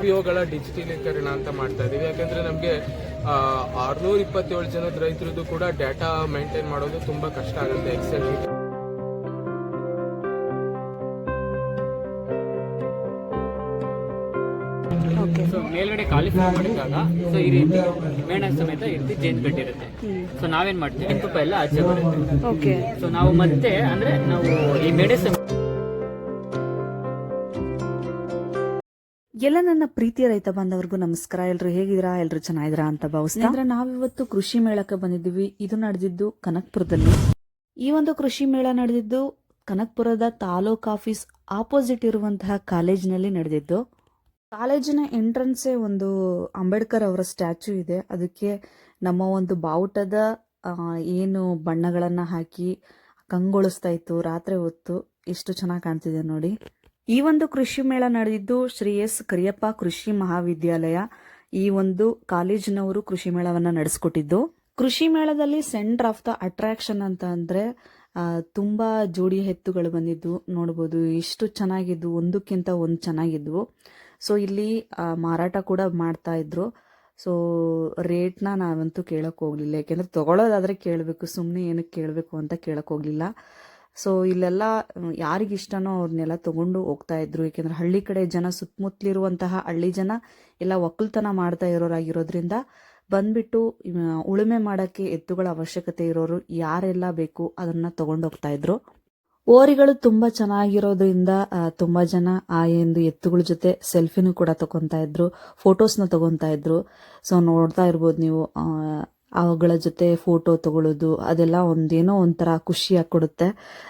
P ಒಗಳ ಡಿಜಿಟಲೀಕರಣ ಅಂತ ಮಾಡ್ತಾ ಇದ್ದೀವಿ ಯಾಕಂದ್ರೆ ನಮಗೆ ಆರುನೂರ ಇಪ್ಪತ್ತೇಳು ಜನದ ರೈತರದ್ದು ಕೂಡ ಡೇಟಾ ಮೇಂಟೈನ್ ಮಾಡೋದು ತುಂಬಾ ಕಷ್ಟ ಆಗುತ್ತೆ ಎಕ್ಸೆಲ್ ಓಕೆ ಸೊ ಮೇಲ್ಗಡೆ ಕಾಲಿಫೈ ಮಾಡಿದಾಗ ಸೊ ಈ ರೀತಿ ಮೇಣ ಸಮೇತ ಈ ರೀತಿ ಜೇನ್ ಕಟ್ಟಿರುತ್ತೆ ಸೊ ನಾವೇನ್ ಮಾಡ್ತೀವಿ? ತುಪ್ಪ ಎಲ್ಲ ಆಚೆ ಬರುತ್ತೆ ಓಕೆ ಸೊ ನಾವು ಮತ್ತೆ ಅಂದ್ರೆ ನಾವು ಈ ಮೇಡೆ ಎಲ್ಲ ನನ್ನ ಪ್ರೀತಿಯ ರೈತ ಬಂದವರಿಗೂ ನಮಸ್ಕಾರ. ಎಲ್ರು ಹೇಗಿದ್ದೀರಾ? ಎಲ್ರು ಚೆನ್ನಾಗಿದ್ರಾ ಅಂತ ಭಾವಿಸ್ತಾ? ಅಂದ್ರೆ ನಾವಿವತ್ತು ಕೃಷಿ ಮೇಳಕ್ಕೆ ಬಂದಿದ್ದೀವಿ. ಇದು ನಡೆದಿದ್ದು ಕನಕ್ಪುರದಲ್ಲಿ. ಈ ಒಂದು ಕೃಷಿ ಮೇಳ ನಡೆದಿದ್ದು ಕನಕ್ಪುರದ ತಾಲೂಕ್ ಆಫೀಸ್ ಆಪೋಸಿಟ್ ಇರುವಂತಹ ಕಾಲೇಜಿನಲ್ಲಿ ನಡೆದಿದ್ದು. ಕಾಲೇಜಿನ ಎಂಟ್ರನ್ಸೇ ಒಂದು ಅಂಬೇಡ್ಕರ್ ಅವರ ಸ್ಟ್ಯಾಚ್ಯೂ ಇದೆ. ಅದಕ್ಕೆ ನಮ್ಮ ಒಂದು ಬಾವುಟದ ಏನು ಬಣ್ಣಗಳನ್ನ ಹಾಕಿ ಕಂಗೊಳಿಸ್ತಾ ಇತ್ತು ರಾತ್ರಿ ಹೊತ್ತು. ಎಷ್ಟು ಚೆನ್ನಾಗಿ ಕಾಣ್ತಿದೆ ನೋಡಿ. ಈ ಒಂದು ಕೃಷಿ ಮೇಳ ನಡೆದಿದ್ದು ಶ್ರೀ ಎಸ್ ಕರಿಯಪ್ಪ ಕೃಷಿ ಮಹಾವಿದ್ಯಾಲಯ ಈ ಒಂದು ಕಾಲೇಜಿನವರು ಕೃಷಿ ಮೇಳವನ್ನ ನಡೆಸ್ಕೊಟ್ಟಿದ್ದು. ಕೃಷಿ ಮೇಳದಲ್ಲಿ ಸೆಂಟರ್ ಆಫ್ ದ ಅಟ್ರಾಕ್ಷನ್ ಅಂತ ಅಂದರೆ ತುಂಬ ಜೋಡಿ ಎತ್ತುಗಳು ಬಂದಿದ್ದು ನೋಡ್ಬೋದು. ಇಷ್ಟು ಚೆನ್ನಾಗಿದ್ವು ಒಂದಕ್ಕಿಂತ ಒಂದು ಚೆನ್ನಾಗಿದ್ವು. ಸೊ ಇಲ್ಲಿ ಮಾರಾಟ ಕೂಡ ಮಾಡ್ತಾ ಇದ್ರು. ಸೊ ರೇಟ್ನ ನಾವಂತೂ ಕೇಳಕ್ ಹೋಗಲಿಲ್ಲ. ಯಾಕೆಂದ್ರೆ ತಗೊಳ್ಳೋದಾದ್ರೆ ಕೇಳಬೇಕು ಸುಮ್ಮನೆ ಏನಕ್ಕೆ ಕೇಳಬೇಕು ಅಂತ ಕೇಳಕ್ ಹೋಗ್ಲಿಲ್ಲ. ಸೊ ಇಲ್ಲೆಲ್ಲ ಯಾರಿಗಿಷ್ಟನೋ ಅವ್ರನ್ನೆಲ್ಲ ತಗೊಂಡು ಹೋಗ್ತಾ ಇದ್ರು. ಯಾಕೆಂದ್ರೆ ಹಳ್ಳಿ ಕಡೆ ಜನ ಸುತ್ತಮುತ್ತಲಿರುವಂತಹ ಹಳ್ಳಿ ಜನ ಎಲ್ಲ ಒಕ್ಕಲ್ತನ ಮಾಡ್ತಾ ಇರೋರಾಗಿರೋದ್ರಿಂದ ಬಂದ್ಬಿಟ್ಟು ಉಳುಮೆ ಮಾಡೋಕ್ಕೆ ಎತ್ತುಗಳ ಅವಶ್ಯಕತೆ ಇರೋರು ಯಾರೆಲ್ಲ ಬೇಕು ಅದನ್ನ ತಗೊಂಡು ಹೋಗ್ತಾ ಇದ್ರು. ಓರಿಗಳು ತುಂಬಾ ಚೆನ್ನಾಗಿರೋದ್ರಿಂದ ತುಂಬಾ ಜನ ಆ ಒಂದು ಎತ್ತುಗಳ ಜೊತೆ ಸೆಲ್ಫಿನೂ ಕೂಡ ತಗೊಂತಾ ಇದ್ರು, ಫೋಟೋಸ್ನ ತಗೊಂತಾ ಇದ್ರು. ಸೊ ನೋಡ್ತಾ ಇರ್ಬೋದು ನೀವು ಅವುಗಳ ಜೊತೆ ಫೋಟೋ ತಗೊಳ್ಳೋದು ಅದೆಲ್ಲ ಒಂದೇನೋ ಒಂಥರ ಖುಷಿಯಾಗಿ ಕೊಡುತ್ತೆ.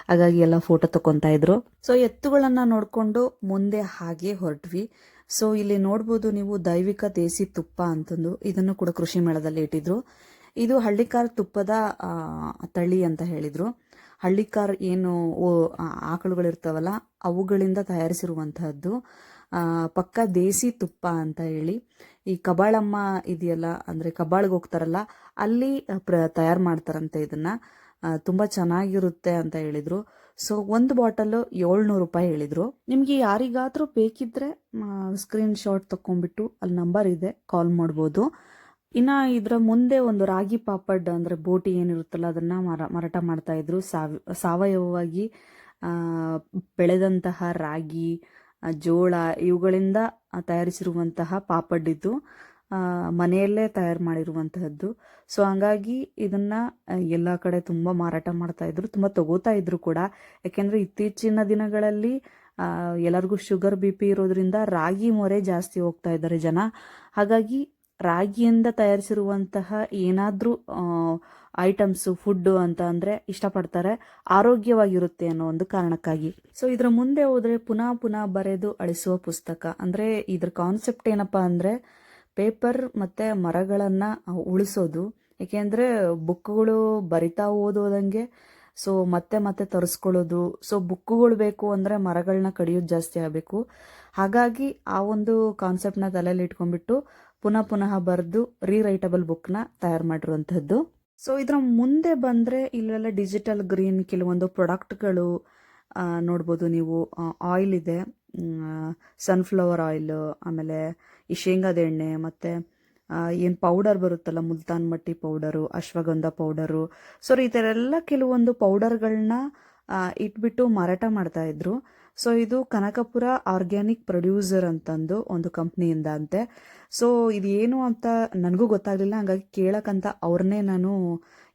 ಹಾಗಾಗಿ ಎಲ್ಲ ಫೋಟೋ ತಗೊತಾ ಇದ್ರು. ಸೊ ಎತ್ತುಗಳನ್ನ ನೋಡಿಕೊಂಡು ಮುಂದೆ ಹಾಗೆ ಹೊರಟ್ವಿ. ಸೊ ಇಲ್ಲಿ ನೋಡ್ಬೋದು ನೀವು ದೈವಿಕ ದೇಸಿ ತುಪ್ಪ ಅಂತಂದು ಇದನ್ನು ಕೂಡ ಕೃಷಿ ಮೇಳದಲ್ಲಿ ಇಟ್ಟಿದ್ರು. ಇದು ಹಳ್ಳಿಕಾರ್ ತುಪ್ಪದ ತಳಿ ಅಂತ ಹೇಳಿದ್ರು. ಹಳ್ಳಿಕಾರ್ ಏನು ಆಕಳುಗಳಿರ್ತಾವಲ್ಲ, ಅವುಗಳಿಂದ ತಯಾರಿಸಿರುವಂತಹದ್ದು. ಪಕ್ಕ ದೇಸಿ ತುಪ್ಪ ಅಂತ ಹೇಳಿ. ಈ ಕಬಾಳಮ್ಮ ಇದೆಯಲ್ಲ, ಅಂದ್ರೆ ಕಬಾಳಿಗೆ ಹೋಗ್ತಾರಲ್ಲ, ಅಲ್ಲಿ ಪ್ರ, ತಯಾರು ಮಾಡ್ತಾರಂತೆ ಇದನ್ನ. ತುಂಬ ಚೆನ್ನಾಗಿರುತ್ತೆ ಅಂತ ಹೇಳಿದ್ರು. ಸೊ, ಒಂದು ಬಾಟಲ್ ಏಳ್ನೂರು ರೂಪಾಯಿ ಹೇಳಿದ್ರು. ನಿಮಗೆ ಯಾರಿಗಾದರೂ ಬೇಕಿದ್ರೆ ಸ್ಕ್ರೀನ್ ಶಾಟ್ ತಕೊಂಡ್ಬಿಟ್ಟು ಅಲ್ಲಿ ನಂಬರ್ ಇದೆ ಕಾಲ್ ಮಾಡ್ಬೋದು. ಇನ್ನ ಇದರ ಮುಂದೆ ಒಂದು ರಾಗಿ ಪಾಪಡ್, ಅಂದ್ರೆ ಬೋಟಿ ಏನಿರುತ್ತಲ್ಲ, ಅದನ್ನ ಮಾರ, ಮಾರಾಟ ಮಾಡ್ತಾ ಇದ್ರು. ಸಾವ್, ಸಾವಯವವಾಗಿ ಬೆಳೆದಂತಹ ರಾಗಿ ಜೋಳ ಇವುಗಳಿಂದ ತಯಾರಿಸಿರುವಂತಹ ಪಾಪಡ್ ಇದು ಮನೆಯಲ್ಲೇ ತಯಾರು ಮಾಡಿರುವಂತಹದ್ದು. ಸೊ ಹಂಗಾಗಿ ಇದನ್ನ ಎಲ್ಲ ಕಡೆ ತುಂಬ ಮಾರಾಟ ಮಾಡ್ತಾ ತುಂಬ ತಗೋತಾ ಇದ್ರು ಕೂಡ. ಯಾಕೆಂದರೆ ಇತ್ತೀಚಿನ ದಿನಗಳಲ್ಲಿ ಎಲ್ಲರಿಗೂ ಶುಗರ್ ಬಿ ಪಿ ಇರೋದ್ರಿಂದ ರಾಗಿ ಮೊರೆ ಜಾಸ್ತಿ ಹೋಗ್ತಾ ಇದ್ದಾರೆ ಜನ. ಹಾಗಾಗಿ ರಾಗಿಯಿಂದ ತಯಾರಿಸಿರುವಂತಹ ಏನಾದರೂ ಐಟಮ್ಸ್ ಫುಡ್ ಅಂತ ಅಂದರೆ ಇಷ್ಟಪಡ್ತಾರೆ, ಆರೋಗ್ಯವಾಗಿರುತ್ತೆ ಅನ್ನೋ ಒಂದು ಕಾರಣಕ್ಕಾಗಿ. ಸೊ ಇದರ ಮುಂದೆ ಹೋದರೆ ಪುನಃ ಪುನಃ ಬರೆದು ಅಳಿಸುವ ಪುಸ್ತಕ. ಅಂದರೆ ಇದ್ರ ಕಾನ್ಸೆಪ್ಟ್ ಏನಪ್ಪ ಅಂದರೆ ಪೇಪರ್ ಮತ್ತು ಮರಗಳನ್ನು ಉಳಿಸೋದು. ಏಕೆಂದರೆ ಬುಕ್ಗಳು ಬರಿತಾ ಓದೋದಂಗೆ ಸೊ ಮತ್ತೆ ಮತ್ತೆ ತರಿಸ್ಕೊಳ್ಳೋದು. ಸೊ ಬುಕ್ಕುಗಳು ಬೇಕು ಅಂದರೆ ಮರಗಳನ್ನ ಕಡಿಯೋದು ಜಾಸ್ತಿ ಆಗಬೇಕು. ಹಾಗಾಗಿ ಆ ಒಂದು ಕಾನ್ಸೆಪ್ಟ್ನ ತಲೆಯಲ್ಲಿ ಇಟ್ಕೊಂಡ್ಬಿಟ್ಟು ಪುನಃ ಪುನಃ ಬರೆದು ರೀರೈಟಬಲ್ ಬುಕ್ನ ತಯಾರು ಮಾಡಿರುವಂಥದ್ದು ಸೊ ಇದರ ಮುಂದೆ ಬಂದರೆ ಇಲ್ಲೆಲ್ಲ ಡಿಜಿಟಲ್ ಗ್ರೀನ್ ಕೆಲವೊಂದು ಪ್ರಾಡಕ್ಟ್ಗಳು ನೋಡ್ಬೋದು ನೀವು. ಆಯಿಲ್ ಇದೆ. ಸನ್ಫ್ಲವರ್ ಆಯಿಲ್ ಆಮೇಲೆ ಈ ಶೇಂಗಾದ ಎಣ್ಣೆ, ಮತ್ತೆ ಏನು ಪೌಡರ್ ಬರುತ್ತಲ್ಲ, ಮುಲ್ತಾನ್ ಮಟ್ಟಿ ಪೌಡರು ಅಶ್ವಗಂಧ ಪೌಡರು ಸೊ ಈ ಥರ ಎಲ್ಲ ಕೆಲವೊಂದು ಪೌಡರ್ಗಳನ್ನ ಇಟ್ಬಿಟ್ಟು ಮಾರಾಟ ಮಾಡ್ತಾ ಇದ್ರು. ಸೊ ಇದು ಕನಕಪುರ ಆರ್ಗ್ಯಾನಿಕ್ ಪ್ರೊಡ್ಯೂಸರ್ ಅಂತಂದು ಒಂದು ಕಂಪ್ನಿಯಿಂದ ಅಂತೆ ಸೊ ಇದು ಏನು ಅಂತ ನನಗೂ ಗೊತ್ತಾಗಲಿಲ್ಲ, ಹಂಗಾಗಿ ಕೇಳಕ್ಕಂತ ಅವ್ರನ್ನೇ ನಾನು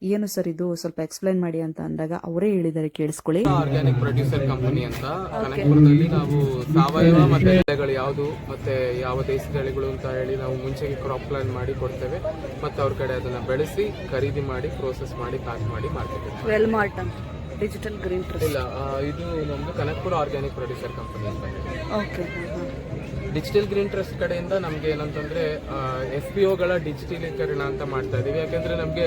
ಏನು ಸರ್ ಇದು? ಸ್ವಲ್ಪ ಎಕ್ಸ್ಪ್ಲೈನ್ ಮಾಡಿ ಅಂತ ಅಂದಾಗ ಅವರೇ ಹೇಳಿದ್ದಾರೆ ಕೇಳಿಸ್ಕೊಳ್ಳಿ. ಆರ್ಗ್ಯಾನಿಕ್ ಪ್ರೊಡ್ಯೂಸರ್ ಕಂಪನಿ ಅಂತ. ಕನಕಪುರದಲ್ಲಿ ನಾವು ಸಾವಯವ ಮತ್ತೆ ಬೆಳೆಗಳು ಯಾವುದು ಮತ್ತೆ ಯಾವ ದೇಸಿ ತಳಿಗಳು ಅಂತ ಹೇಳಿ ನಾವು ಮುಂಚೆಗೆ ಕ್ರಾಪ್ ಪ್ಲಾನ್ ಮಾಡಿ ಕೊಡ್ತೇವೆ. ಮತ್ತೆ ಅವ್ರ ಕಡೆ ಅದನ್ನ ಬೆಳೆಸಿ ಖರೀದಿ ಮಾಡಿ ಪ್ರೋಸೆಸ್ ಮಾಡಿ ಪ್ಯಾಕ್ ಮಾಡಿ ಮಾರ್ಕೆಟ್ ವೆಲ್ ಮಾರ್ಟ್ ಅಂತ. ಡಿಜಿಟಲ್ ಗ್ರೀನ್ ಇಲ್ಲ ಇದು ನಮ್ದು ಕನಕಪುರ ಆರ್ಗ್ಯಾನಿಕ್ ಪ್ರೊಡ್ಯೂಸರ್ ಕಂಪನಿ ಅಂತ. ಓಕೆ ಡಿಜಿಟಲ್ ಗ್ರೀನ್ ಟ್ರಸ್ಟ್ ಕಡೆಯಿಂದ ನಮಗೆ ಏನಂತಂದ್ರೆ ಎಫ್ ಪಿ ಓಗಳ ಡಿಜಿಟಲೀಕರಣ ಅಂತ ಮಾಡ್ತಾ ಇದ್ದೀವಿ ಯಾಕಂದ್ರೆ ನಮಗೆ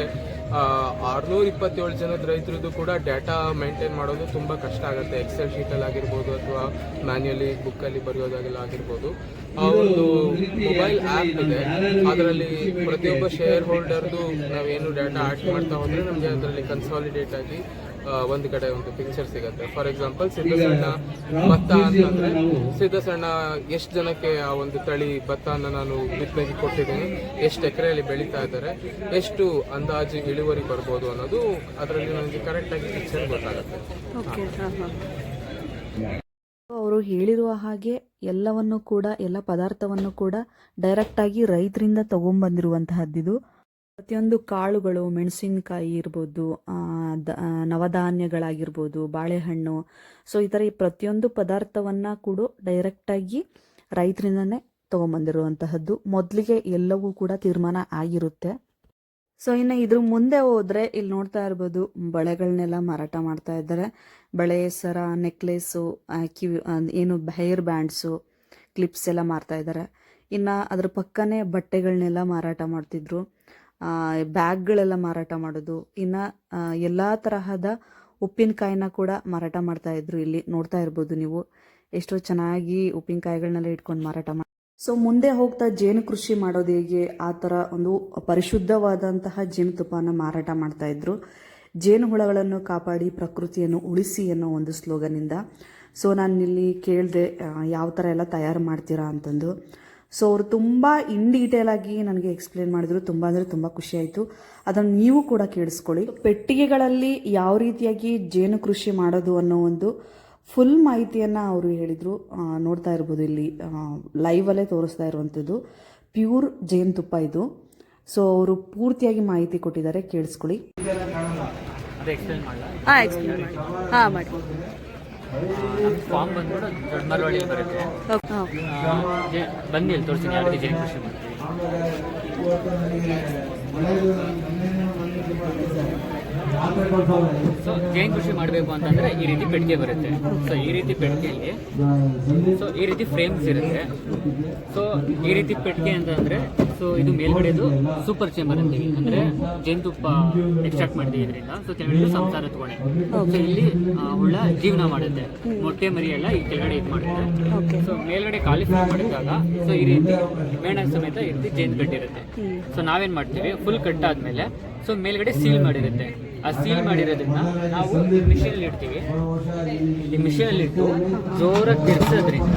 ಆರುನೂರ ಇಪ್ಪತ್ತೇಳು ಜನದ ರೈತರದ್ದು ಕೂಡ ಡೇಟಾ ಮೇಂಟೈನ್ ಮಾಡೋದು ತುಂಬ ಕಷ್ಟ ಆಗುತ್ತೆ. ಎಕ್ಸೆಲ್ ಶೀಟಲ್ಲಿ ಆಗಿರ್ಬೋದು ಅಥವಾ ಮ್ಯಾನ್ಯಲಿ ಬುಕ್ಕಲ್ಲಿ ಬರೆಯೋದಾಗೆಲ್ಲ ಆಗಿರ್ಬೋದು. ಆ ಒಂದು ಮೊಬೈಲ್ ಆ್ಯಪ್ ಇದೆ. ಅದರಲ್ಲಿ ಪ್ರತಿಯೊಬ್ಬ ಶೇರ್ ಹೋಲ್ಡರ್ದು ನಾವೇನು ಡೇಟಾ ಆ್ಯಡ್ ಮಾಡ್ತಾ ಹೋದ್ರೆ ನಮಗೆ ಅದರಲ್ಲಿ ಕನ್ಸಾಲಿಡೇಟ್ ಆಗಿ ಒಂದು ಕಡೆ ಒಂದು ಪಿಕ್ಚರ್ ಸಿಗುತ್ತೆ. ಫಾರ್ ಎಕ್ಸಾಂಪಲ್ ಸಿದ್ಧಸಣ್ಣ ಭತ್ತ ಅಂತಂದ್ರೆ ಸಿದ್ಧಸಣ್ಣ ಎಷ್ಟು ಜನಕ್ಕೆ ಆ ಒಂದು ತಳಿ ಭತ್ತನ ನಾನು ಬಿತ್ತನೆಗೆ ಕೊಟ್ಟಿದ್ದೀನಿ ಎಷ್ಟು ಎಕರೆಯಲ್ಲಿ ಬೆಳೀತಾ ಇದ್ದಾರೆ ಎಷ್ಟು ಅಂದಾಜು ಇಳುವರಿ ಬರ್ಬೋದು ಅನ್ನೋದು ಅದರಲ್ಲಿ ನನಗೆ ಕರೆಕ್ಟಾಗಿ ಪಿಕ್ಚರ್ ಗೊತ್ತಾಗುತ್ತೆ. ಓಕೆ ಅವರು ಹೇಳಿರುವ ಹಾಗೆ ಎಲ್ಲವನ್ನು ಕೂಡ ಎಲ್ಲ ಪದಾರ್ಥವನ್ನು ಕೂಡ ಡೈರೆಕ್ಟಾಗಿ ರೈತರಿಂದ ತಗೊಂಬಂದಿರುವಂತಹದ್ದಿದು. ಪ್ರತಿಯೊಂದು ಕಾಳುಗಳು, ಮೆಣಸಿನಕಾಯಿ ಇರ್ಬೋದು ದ- ನವಧಾನ್ಯಗಳಾಗಿರ್ಬೋದು, ಬಾಳೆಹಣ್ಣು. ಸೊ ಈ ಥರ ಈ ಪ್ರತಿಯೊಂದು ಪದಾರ್ಥವನ್ನು ಕೂಡ ಡೈರೆಕ್ಟಾಗಿ ರೈತರಿಂದನೇ ತೊಗೊಂಬಂದಿರುವಂತಹದ್ದು. ಮೊದಲಿಗೆ ಎಲ್ಲವೂ ಕೂಡ ತೀರ್ಮಾನ ಆಗಿರುತ್ತೆ. ಸೊ ಇನ್ನು ಇದ್ರ ಮುಂದೆ ಹೋದರೆ ಇಲ್ಲಿ ನೋಡ್ತಾ ಇರ್ಬೋದು ಬಳೆಗಳನ್ನೆಲ್ಲ ಮಾರಾಟ ಮಾಡ್ತಾ ಇದ್ದಾರೆ. ಬಳೆ, ಸರ ನೆಕ್ಲೆಸ್ಸು ಕಿವಿ ಏನು ಹೇರ್ ಬ್ಯಾಂಡ್ಸು ಕ್ಲಿಪ್ಸ್ ಎಲ್ಲ ಮಾರ್ತಾ ಇದ್ದಾರೆ. ಇನ್ನು ಅದ್ರ ಪಕ್ಕನೇ ಬಟ್ಟೆಗಳನ್ನೆಲ್ಲ ಮಾರಾಟ ಮಾಡ್ತಿದ್ರು. ಬ್ಯಾಗ್ಗಳೆಲ್ಲ ಮಾರಾಟ ಮಾಡೋದು, ಇನ್ನು ಎಲ್ಲ ತರಹದ ಉಪ್ಪಿನಕಾಯಿನ ಕೂಡ ಮಾರಾಟ ಮಾಡ್ತಾ ಇದ್ರು ಇಲ್ಲಿ, ನೋಡ್ತಾ ಇರ್ಬೋದು ನೀವು. ಎಷ್ಟೋ ಚೆನ್ನಾಗಿ ಉಪ್ಪಿನಕಾಯಿಗಳನ್ನೆಲ್ಲ ಇಟ್ಕೊಂಡು ಮಾರಾಟ ಮಾಡಿ, ಸೊ ಮುಂದೆ ಹೋಗ್ತಾ ಜೇನು ಕೃಷಿ ಮಾಡೋದು ಹೇಗೆ, ಆ ಥರ ಒಂದು ಪರಿಶುದ್ಧವಾದಂತಹ ಜೇನುತುಪ್ಪನ ಮಾರಾಟ ಮಾಡ್ತಾ ಇದ್ರು. ಜೇನು ಹುಳಗಳನ್ನು ಕಾಪಾಡಿ, ಪ್ರಕೃತಿಯನ್ನು ಉಳಿಸಿ ಅನ್ನೋ ಒಂದು ಸ್ಲೋಗನಿಂದ ಸೊ ನಾನು ಇಲ್ಲಿ ಕೇಳಿದೆ ಯಾವ ಥರ ಎಲ್ಲ ತಯಾರು ಮಾಡ್ತೀರಾ ಅಂತಂದು. ಸೊ ಅವರು ತುಂಬ ಇನ್ ಡೀಟೇಲ್ ಆಗಿ ನನಗೆ ಎಕ್ಸ್ಪ್ಲೇನ್ ಮಾಡಿದ್ರು. ತುಂಬ ಅಂದರೆ ತುಂಬ ಖುಷಿ ಆಯಿತು. ಅದನ್ನು ನೀವು ಕೂಡ ಕೇಳಿಸ್ಕೊಳ್ಳಿ. ಪೆಟ್ಟಿಗೆಗಳಲ್ಲಿ ಯಾವ ರೀತಿಯಾಗಿ ಜೇನು ಕೃಷಿ ಮಾಡೋದು ಅನ್ನೋ ಒಂದು ಫುಲ್ ಮಾಹಿತಿಯನ್ನು ಅವರು ಹೇಳಿದರು. ನೋಡ್ತಾ ಇರ್ಬೋದು ಇಲ್ಲಿ. ಲೈವಲ್ಲೇ ತೋರಿಸ್ತಾ ಇರುವಂಥದ್ದು. ಪ್ಯೂರ್ ಜೇನುತುಪ್ಪ ಇದು. ಸೊ ಅವರು ಪೂರ್ತಿಯಾಗಿ ಮಾಹಿತಿ ಕೊಟ್ಟಿದ್ದಾರೆ. ಕೇಳಿಸ್ಕೊಳ್ಳಿ. ಅದು ಎಕ್ಸ್ಪ್ಲೇನ್ ಮಾಡಲ್ಲ ಹಾಂ ಎಕ್ಸ್ಪ್ಲೇನ್ ಮಾಡಿ ಹಾಂ ಮಾಡಿ ಫಾರ್ಮ್ ಬಂದ್ಬಿಟ್ಟು ದೊಡ್ಡ ಬರುತ್ತೆ. ಬನ್ನಿ ಇಲ್ಲಿ ತೋರಿಸ್ತೀನಿ ಯಾವ ರೀತಿ ಜೇನು ಕೃಷಿ ಮಾಡ್ತೀವಿ ಸೊ ಜೇನು ಕೃಷಿ ಮಾಡಬೇಕು ಅಂತಂದ್ರೆ ಈ ರೀತಿ ಪೆಟ್ಟಿಗೆ ಬರುತ್ತೆ. ಸೊ ಈ ರೀತಿ ಪೆಟ್ಟಿಗೆಯಲ್ಲಿ ಸೊ ಈ ರೀತಿ ಫ್ರೇಮ್ಸ್ ಇರುತ್ತೆ. ಸೊ ಈ ರೀತಿ ಪೆಟ್ಟಿಗೆ ಅಂತಂದ್ರೆ ಸೊ ಇದು ಮೇಲ್ಗಡೆದು ಸೂಪರ್ ಚೇಂಬರ್ ಅಂತೀವಿ ಅಂದ್ರೆ ಜೇನುತುಪ್ಪ ಎಕ್ಸ್ಟ್ರಾಕ್ಟ್ ಮಾಡ್ತೀವಿ ಇದರಿಂದ. ಸೊ ಕೆಳಗಡೆ ಸಂಸಾರ ತಗೊಂಡೆ. ಸೊ ಇಲ್ಲಿ ಒಳ್ಳೆ ಜೀವನ ಮಾಡುತ್ತೆ. ಮೊಟ್ಟೆ, ಮರಿ ಎಲ್ಲ ಈ ಕೆಳಗಡೆ ಇದು ಮಾಡುತ್ತೆ. ಸೊ ಮೇಲ್ಗಡೆ ಖಾಲಿ ಫಿಲ್ ಮಾಡಿದಾಗ ಸೊ ಈ ರೀತಿ ಮೇಣ ಸಮೇತ ಈ ರೀತಿ ಜೇನು ಕಟ್ಟಿರುತ್ತೆ ಸೊ ನಾವೇನ್ ಮಾಡ್ತೀವಿ? ಫುಲ್ ಕಟ್ ಆದ್ಮೇಲೆ ಸೊ ಮೇಲ್ಗಡೆ ಸೀಲ್ ಮಾಡಿರುತ್ತೆ. ಆ ಸೀಲ್ ಮಾಡಿರೋದನ್ನ ನಾವು ಮಿಷಿನ್ ಇಡ್ತೀವಿ. ಈ ಮಿಷಿನ್ ಇಟ್ಟು ಜೋರಾಗಿ ತಿರ್ಸೋದ್ರಿಂದ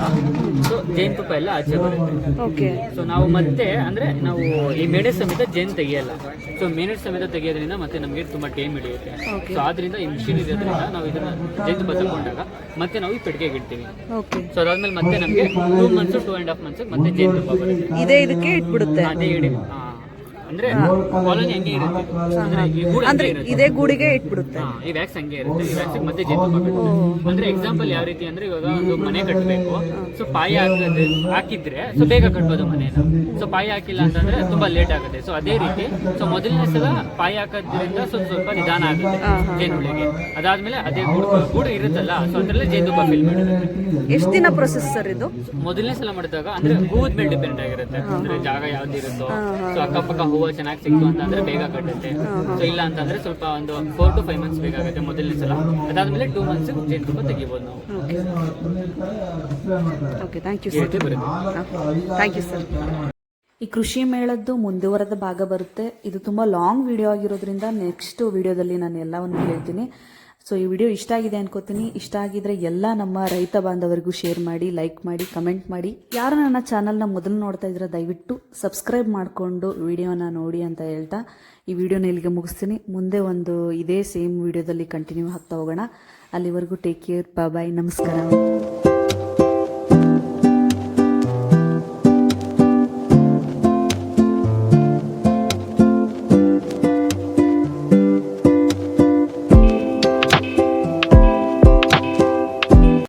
ಸೊ ಜೇನುತುಪ್ಪ ಎಲ್ಲ ಆಚೆ ಬರುತ್ತೆ. ಓಕೆ ಸೊ ನಾವು ಮತ್ತೆ ಅಂದ್ರೆ ನಾವು ಈ ಮೇಡೆ ಸಮೇತ ಜೇನು ತೆಗಿಯಲ್ಲ. ಸೊ ಮೇನೆ ಸಮೇತ ತೆಗಿಯೋದ್ರಿಂದ ಮತ್ತೆ ನಮಗೆ ತುಂಬಾ ಟೈಮ್ ಹಿಡಿಯುತ್ತೆ. ಸೊ ಆದ್ರಿಂದ ಈ ಮಿಷಿನ್ ಇರೋದ್ರಿಂದ ನಾವು ಇದನ್ನ ಜೇನುತುಪ್ಪ ತಗೊಂಡಾಗ ಮತ್ತೆ ನಾವು ಈ ಪೆಟ್ಟಿಗೆಗೆ ಇಡ್ತೀವಿ. ಸೊ ಅದಾದ್ಮೇಲೆ ಮತ್ತೆ ನಮಗೆ two months two and half months ಮತ್ತೆ ಜೇನುತುಪ್ಪ ಬರುತ್ತೆ. ಇದೇ ಇದಕ್ಕೆ ಇಟ್ಬಿಡುತ್ತೆ. ಅದೇ ಇಡಿ ಹಾ. ಅಂದ್ರೆ ಕಾಲೋನಿ ಹಂಗೆ ಇರುತ್ತೆ? ಅಂದ್ರೆ ಈ ಗೂಡು ಹಂಗೆ ಇರುತ್ತೆ. ಇದೇ ಗೂಡಿಗೆ ಇಟ್ಬಿಡುತ್ತೆ. ಹಾ, ಈ ವ್ಯಾಕ್ಸ್ ಹಂಗೆ ಇರುತ್ತೆ. ಈ ವ್ಯಾಕ್ಸ್ ಮತ್ತೆ ಜೇನುತುಪ್ಪ ಬೇಕು ಅಂದ್ರೆ ಎಕ್ಸಾಂಪಲ್ ಯಾವ ರೀತಿ ಅಂದ್ರೆ ಇವಾಗ ಒಂದು ಮನೆ ಕಟ್ಟಬೇಕು ಸೊ ಪಾಯ ಹಾಕೋದು ಹಾಕಿದ್ರೆ ಸೊ ಬೇಗ ಕಟ್ಬೋದು ಮನೆನ ಸೊ ಪಾಯ ಹಾಕಿಲ್ಲ ಅಂತಂದ್ರೆ ತುಂಬಾ ಲೇಟ್ ಆಗುತ್ತೆ. ಸೊ ಅದೇ ರೀತಿ ಸೊ ಮೊದಲನೇ ಸಲ ಪಾಯ ಹಾಕೋದ್ರಿಂದ ಸ್ವಲ್ಪ ಸ್ವಲ್ಪ ನಿಧಾನ ಆಗುತ್ತೆ ಜೇನುಳಿಗೆ ಅದಾದ್ಮೇಲೆ ಅದೇ ಗೂಡು ಗೂಡು ಇರುತ್ತಲ್ಲ ಸೊ ಅದ್ರಲ್ಲೇ ಜೇನು ಫಿಲ್ ಮಾಡುತ್ತೆ ಎಷ್ಟು ದಿನ ಪ್ರೊಸೆಸ್ ಸರ್ ಇದು? ಮೊದಲನೇ ಸಲ ಮಾಡಿದಾಗ ಅಂದ್ರೆ ಹೂವದ ಮೇಲೆ ಡಿಪೆಂಡ್ ಆಗಿರುತ್ತೆ. ಅಂದ್ರೆ ಜಾಗ ಯಾವ್ದು ಇರುತ್ತೋ ಸೊ ಅಕ್ಕಪಕ್ಕ ಹೂವು ಚೆನ್ನಾಗಿ ಸಿಕ್ತು ಅಂತಂದ್ರೆ ಬೇಗ ಕಟ್ಟುತ್ತೆ. ಸೊ ಇಲ್ಲ ಅಂತಂದ್ರೆ ಸ್ವಲ್ಪ ಒಂದು ಫೋರ್ ಟು ಫೈವ್ ಮಂತ್ಸ್ ಬೇಕಾಗುತ್ತೆ ಮೊದಲನೇ ಸಲ. ಅದಾದ್ಮೇಲೆ ಟೂ ಮಂತ್ಸ್ ಜೇನುತುಪ್ಪ ತೆಗಿಬೋದು ನಾವು. ಓಕೆ ಥ್ಯಾಂಕ್ ಯು ಬರುತ್ತೆ ಥ್ಯಾಂಕ್ ಯು ಸರ್ ಈ ಕೃಷಿ ಮೇಳದ್ದು ಮುಂದುವರೆದ ಭಾಗ ಬರುತ್ತೆ. ಇದು ತುಂಬ ಲಾಂಗ್ ವಿಡಿಯೋ ಆಗಿರೋದ್ರಿಂದ ನೆಕ್ಸ್ಟ್ ವಿಡಿಯೋದಲ್ಲಿ ನಾನು ಎಲ್ಲವನ್ನು ಹೇಳ್ತೀನಿ. ಸೊ ಈ ವಿಡಿಯೋ ಇಷ್ಟ ಆಗಿದೆ ಅನ್ಕೋತೀನಿ. ಇಷ್ಟ ಆಗಿದ್ರೆ ಎಲ್ಲ ನಮ್ಮ ರೈತ ಬಾಂಧವರಿಗೂ ಶೇರ್ ಮಾಡಿ ಲೈಕ್ ಮಾಡಿ ಕಮೆಂಟ್ ಮಾಡಿ. ಯಾರು ನನ್ನ ಚಾನಲ್ನ ಮೊದಲು ನೋಡ್ತಾ ಇದ್ರೆ ದಯವಿಟ್ಟು ಸಬ್ಸ್ಕ್ರೈಬ್ ಮಾಡಿಕೊಂಡು ವಿಡಿಯೋನ ನೋಡಿ ಅಂತ ಹೇಳ್ತಾ. ಈ ವಿಡಿಯೋನ ಇಲ್ಲಿಗೆ ಮುಗಿಸ್ತೀನಿ. ಮುಂದೆ ಒಂದು ಇದೇ ಸೇಮ್ ವಿಡಿಯೋದಲ್ಲಿ ಕಂಟಿನ್ಯೂ ಆಗ್ತಾ ಹೋಗೋಣ. ಅಲ್ಲಿವರೆಗೂ ಟೇಕ್ ಕೇರ್ ಬಾಯ್ ನಮಸ್ಕಾರ.